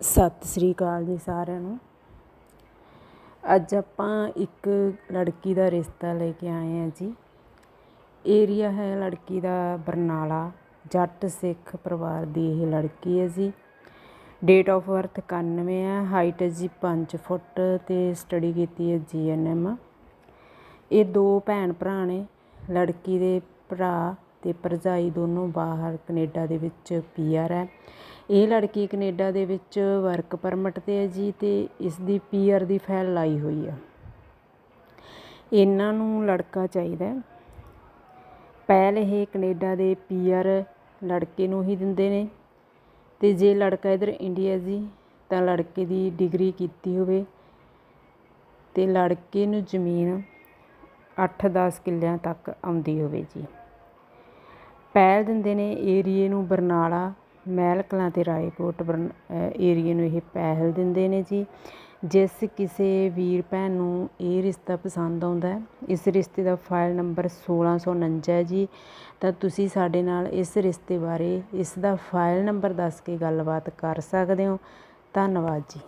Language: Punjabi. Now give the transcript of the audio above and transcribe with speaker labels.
Speaker 1: ਸਤਿ ਸ੍ਰੀ ਅਕਾਲ ਜੀ ਸਾਰਿਆਂ ਨੂੰ। ਅੱਜ ਆਪਾਂ ਇੱਕ ਲੜਕੀ ਦਾ ਰਿਸ਼ਤਾ ਲੈ ਕੇ ਆਏ ਹਾਂ ਜੀ। ਏਰੀਆ ਹੈ ਲੜਕੀ ਦਾ ਬਰਨਾਲਾ। ਜੱਟ ਸਿੱਖ ਪਰਿਵਾਰ ਦੀ ਇਹ ਲੜਕੀ ਹੈ ਜੀ। ਡੇਟ ਆਫ ਬਰਥ 91 ਹੈ ਹਾਈਟ ਹੈ ਜੀ 5 ਫੁੱਟ ਤੇ ਸਟੱਡੀ ਕੀਤੀ ਹੈ ਜੀਐਨਐਮ ਇਹ ਦੋ ਭੈਣ ਭਰਾ ਨੇ, ਲੜਕੀ ਦੇ ਭਰਾ ਅਤੇ ਭਰਜਾਈ ਦੋਨੋਂ ਬਾਹਰ ਕਨੇਡਾ ਦੇ ਵਿੱਚ ਪੀ ਆਰ ਹੈ। ਇਹ ਲੜਕੀ ਕਨੇਡਾ ਦੇ ਵਿੱਚ ਵਰਕ ਪਰਮਿਟ ਤੇ ਹੈ ਜੀ ਅਤੇ ਇਸ ਦੀ ਪੀ ਆਰ ਦੀ ਫਾਈਲ ਲਾਈ ਹੋਈ ਆ। ਇਹਨਾਂ ਨੂੰ ਲੜਕਾ ਚਾਹੀਦਾ ਪਹਿਲ ਇਹ ਕਨੇਡਾ ਦੇ ਪੀ ਆਰ ਲੜਕੇ ਨੂੰ ਹੀ ਦਿੰਦੇ ਨੇ ਅਤੇ ਜੇ ਲੜਕਾ ਇਧਰ ਇੰਡੀਆ ਜੀ ਤਾਂ ਲੜਕੇ ਦੀ ਡਿਗਰੀ ਕੀਤੀ ਹੋਵੇ ਤੇ ਲੜਕੇ ਨੂੰ ਜ਼ਮੀਨ 8-10 ਕਿੱਲਿਆਂ ਤੱਕ ਆਉਂਦੀ ਹੋਵੇ ਜੀ। ਪਹਿਲ ਦਿੰਦੇ ਨੇ ਏਰੀਏ ਨੂੰ ਬਰਨਾਲਾ ਮਹਿਲ ਕਲਾਂ ਅਤੇ ਰਾਏਕੋਟ ਬਰਨ ਏਰੀਏ ਨੂੰ ਇਹ ਪਹਿਲ ਦਿੰਦੇ ਨੇ ਜੀ। ਜਿਸ ਕਿਸੇ ਵੀਰ ਭੈਣ ਨੂੰ ਇਹ ਰਿਸ਼ਤਾ ਪਸੰਦ ਆਉਂਦਾ ਇਸ ਰਿਸ਼ਤੇ ਦਾ ਫਾਈਲ ਨੰਬਰ 1649 ਹੈ ਜੀ। ਤਾਂ ਤੁਸੀਂ ਸਾਡੇ ਨਾਲ ਇਸ ਰਿਸ਼ਤੇ ਬਾਰੇ, ਇਸ ਦਾ ਫਾਈਲ ਨੰਬਰ ਦੱਸ ਕੇ ਗੱਲਬਾਤ ਕਰ ਸਕਦੇ ਹੋ। ਧੰਨਵਾਦ ਜੀ।